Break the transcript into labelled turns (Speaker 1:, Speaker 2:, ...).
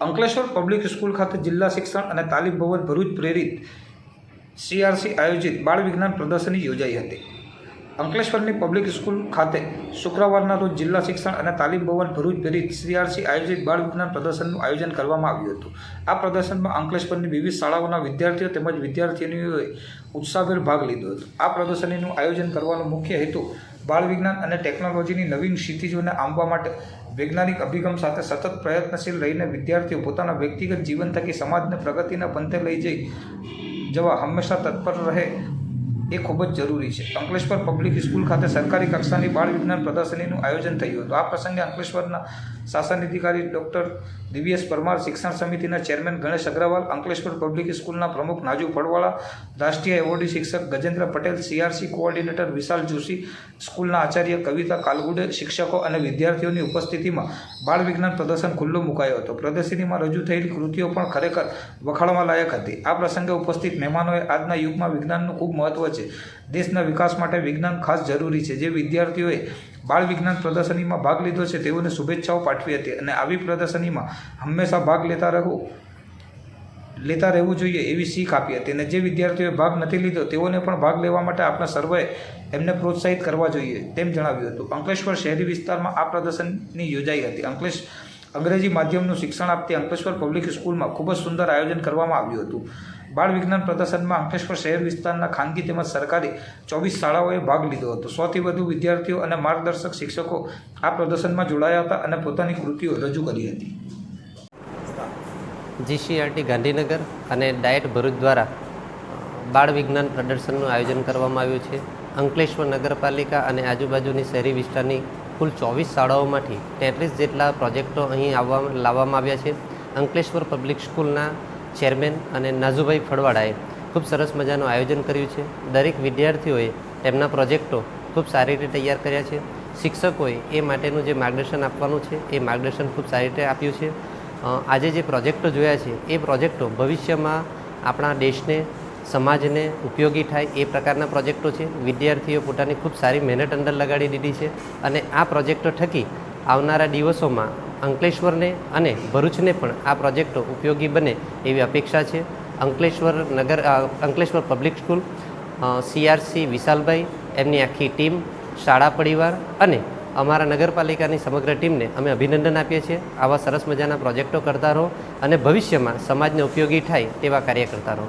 Speaker 1: Ankleshwar public school ખાતે જિલ્લા શિક્ષણ અને તાલીમ ભવન ભરૂચ પ્રેરિત સીઆરસી આયોજિત બાળ વિજ્ઞાન પ્રદર્શની યોજાઈ હતી. અંકલેશ્વરની પબ્લિક સ્કૂલ ખાતે શુક્રવારના રોજ જિલ્લા શિક્ષણ અને તાલીમ ભવન ભરૂચ પ્રેરિત સીઆરસી આયોજિત બાળ વિજ્ઞાન પ્રદર્શનનું આયોજન કરવામાં આવ્યું હતું. આ પ્રદર્શનમાં અંકલેશ્વરની વિવિધ શાળાઓના વિદ્યાર્થીઓ તેમજ વિદ્યાર્થીનીઓએ ઉત્સાહભેર ભાગ લીધો હતો. આ પ્રદર્શનીનું આયોજન કરવાનો મુખ્ય હેતુ બાળ વિજ્ઞાન અને ટેકનોલોજીની નવીન ક્ષિતિજોને આંબવા માટે વૈજ્ઞાનિક અભિગમ સાથે સતત પ્રયત્નશીલ રહીને વિદ્યાર્થીઓ પોતાના વ્યક્તિગત જીવન થકી સમાજને પ્રગતિના પંથે લઈ જઈ જવા હંમેશા તત્પર રહે એ ખૂબ જ જરૂરી છે. અંકલેશ્વર પબ્લિક સ્કૂલ ખાતે સરકારી કક્ષાની બાળ વિજ્ઞાન પ્રદર્શનીનું આયોજન થયું હતું. આ પ્રસંગે અંકલેશ્વરના શાસન અધિકારી ડૉક્ટર દિવ્યેશ પરમાર શિક્ષણ સમિતિના ચેરમેન ગણેશ અગ્રવાલ, અંકલેશ્વર પબ્લિક સ્કૂલના પ્રમુખ નાજુ ફળવાળા રાષ્ટ્રીય એવોર્ડી શિક્ષક ગજેન્દ્ર પટેલ સીઆરસી કોઓર્ડિનેટર વિશાલ જોશી, સ્કૂલના આચાર્ય કવિતા કાલગુડે, શિક્ષકો અને વિદ્યાર્થીઓની ઉપસ્થિતિમાં બાળ વિજ્ઞાન પ્રદર્શન ખુલ્લો મુકાયો હતો. પ્રદર્શનીમાં રજૂ થયેલી કૃતિઓ પણ ખરેખર વખાણવા લાયક હતી. આ પ્રસંગે ઉપસ્થિત મહેમાનોએ આજના યુગમાં વિજ્ઞાનનું ખૂબ મહત્ત્વ છે. દેશના વિકાસ માટે વિજ્ઞાન ખાસ જરૂરી છે. જે વિદ્યાર્થીઓએ બાળ વિજ્ઞાન પ્રદર્શનીમાં ભાગ લીધો છે, તેઓને શુભેચ્છાઓ પાઠવી હતી અને આવી પ્રદર્શનીમાં હંમેશા ભાગ લેતા રહેવું લેતા રહેવું જોઈએ એવી શીખ આપી હતી અને જે વિદ્યાર્થીઓએ ભાગ નથી લીધો, તેઓને પણ ભાગ લેવા માટે આપણા સર્વે એમને પ્રોત્સાહિત કરવા જોઈએ તેમ જણાવ્યું હતું. અંકલેશ્વર શહેરી વિસ્તારમાં આ પ્રદર્શનની યોજાઈ હતી. અંકલેશ અંગ્રેજી માધ્યમનું શિક્ષણ આપતી અંકલેશ્વર પબ્લિક સ્કૂલમાં ખૂબ જ સુંદર આયોજન કરવામાં આવ્યું હતું. બાળ વિજ્ઞાન પ્રદર્શનમાં અંકલેશ્વર શહેર વિસ્તારના ખાનગી તેમજ સરકારી ચોવીસ શાળાઓએ ભાગ લીધો હતો. સોથી વધુ વિદ્યાર્થીઓ અને માર્ગદર્શક શિક્ષકો આ પ્રદર્શનમાં જોડાયા હતા અને પોતાની કૃતિઓ રજૂ કરી હતી.
Speaker 2: જીસીઆરટી ગાંધીનગર અને ડાયટ ભરૂચ દ્વારા બાળ વિજ્ઞાન પ્રદર્શનનું આયોજન કરવામાં આવ્યું છે. અંકલેશ્વર નગરપાલિકા અને આજુબાજુની શહેરી વિસ્તારની કુલ ચોવીસ શાળાઓમાંથી તેત્રીસ જેટલા પ્રોજેક્ટો અહીં આવવા લાવવામાં આવ્યા છે. અંકલેશ્વર પબ્લિક સ્કૂલના ચેરમેન અને નાઝુભાઈ ફળવાડાએ ખૂબ સરસ મજાનું આયોજન કર્યું છે. દરેક વિદ્યાર્થીઓએ તેમના પ્રોજેક્ટો ખૂબ સારી રીતે તૈયાર કર્યા છે. શિક્ષકોએ એ માટેનું જે માર્ગદર્શન આપવાનું છે, એ માર્ગદર્શન ખૂબ સારી રીતે આપ્યું છે. આજે જે પ્રોજેક્ટો જોયા છે, એ પ્રોજેક્ટો ભવિષ્યમાં આપણા દેશને, સમાજને ઉપયોગી થાય એ પ્રકારના પ્રોજેક્ટો છે. વિદ્યાર્થીઓ પોતાની ખૂબ સારી મહેનત અંદર લગાડી દીધી છે અને આ પ્રોજેક્ટો થકી આવનારા દિવસોમાં અંકલેશ્વરને અને ભરૂચને પણ આ પ્રોજેક્ટો ઉપયોગી બને એવી અપેક્ષા છે. અંકલેશ્વર નગર અંકલેશ્વર પબ્લિક સ્કૂલ સીઆરસી વિશાલભાઈ, એમની આખી ટીમ, શાળા પરિવાર અને અમારા નગરપાલિકાની સમગ્ર ટીમને અમે અભિનંદન આપીએ છીએ. આવા સરસ મજાના પ્રોજેક્ટો કરતા રહો અને ભવિષ્યમાં સમાજને ઉપયોગી થાય તેવા કાર્ય કરતા રહો.